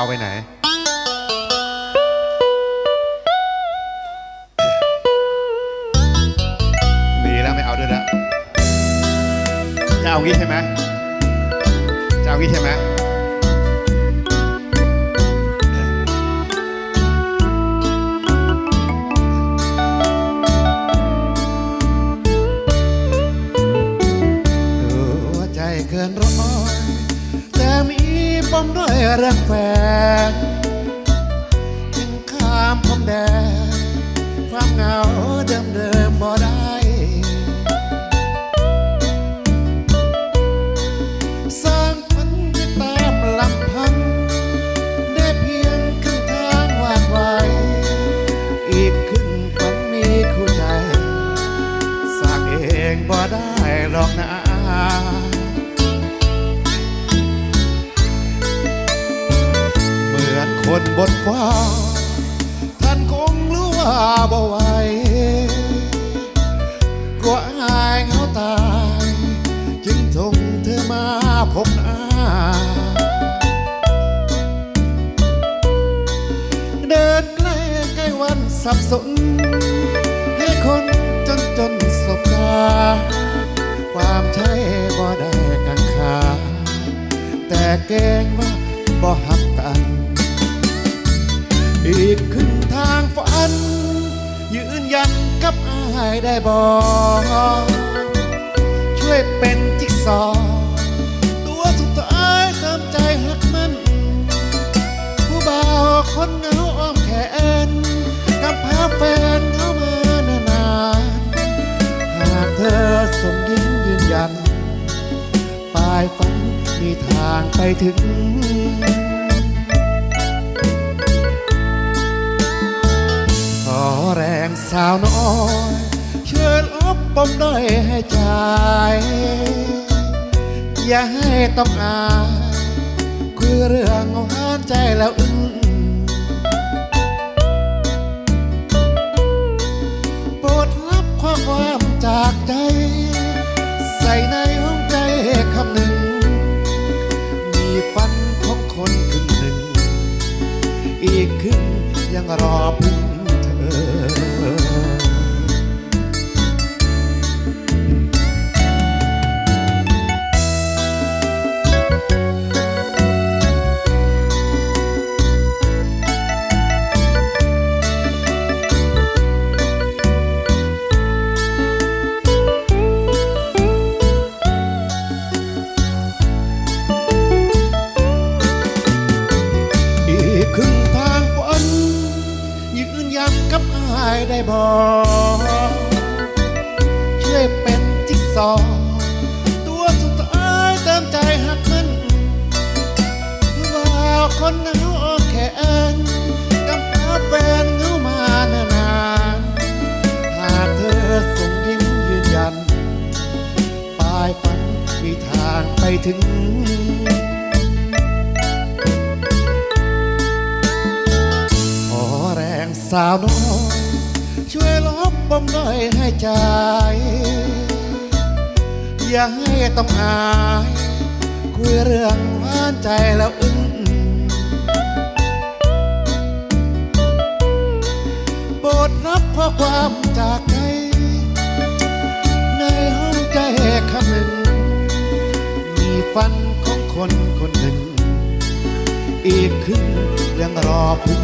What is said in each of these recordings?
าวไปไหน ดีแล้วไม่เอาด้วยแล้วจะเอางี้ใช่ไหมจะเอางี้ใช่ไหมหัวใจเกินร้อย มีปมด้อยเรื่องแฟนจึงข้ามพรมแดนความเหงาเดิมเดิมบ่ได้ สร้างฝันที่ตามลำพัง ได้เพียงครึ่งทางวาดไว้ อีกครึ่งฝันมีคู่ใจ สร้างเองบ่ได้หรอกนะ นคนบนฟ้า ท่านคงรู้ว่าบ่ไหวกลัวอายเหงาตาย จึงส่งเธอมาพบหน้าเดินใกล้ใกล้วันสับสน ให้คนจนจนสบตา ความใช่บ่ได้กังขา แต่เกรงว่าบ่หัก อีกครึ่งทางฝัน ยืนยันกับอายได้บอกช่วยเป็นจิ๊กซอตัวสุดท้ายติมใจหักมัน ผู้บ่าวคนเงาอ้อมแขนกับพาแฟนเข้ามานานหากเธอส่งยิ้มยืนยัน ปลายฝันมีทางไปถึง สาวน้อยเช่วยลบปมด้อยให้ใจ อย่าให้ต้องอายคุยเรื่องเอาหานใจแล้วอึ้งโปรดรับข้อความจากใจ ใส่ในห้องใจคำหนึ่ง มีฝันของคนครึ่งหนึ่ง อีกครึ่งยังรอพึ่งันกับอายได้บอกช่วยเป็นจิ๊กซอตัวสุดท้ายเติมใจหักมันว่าคนเหงาอ้อมแขนกำพร้าแฟนเงามานานหากเธอส่งยิ้มยืนยัน ปลายฝันมีทางไปถึง สาวน้อยช่วยลบปมด้อยให้ใจ อย่าให้ต้องอาย คุยเรื่องหวานใจแล้วอึ้งโปรดรับข้อความจากใจในห้องใจคำหนึ่ง มีฝันของคนคนหนึ่ง อีกครึ่งยังรอพึ่ง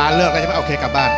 ร้านเลิกแล้วใช่ไหมโอเคกลับบ้าน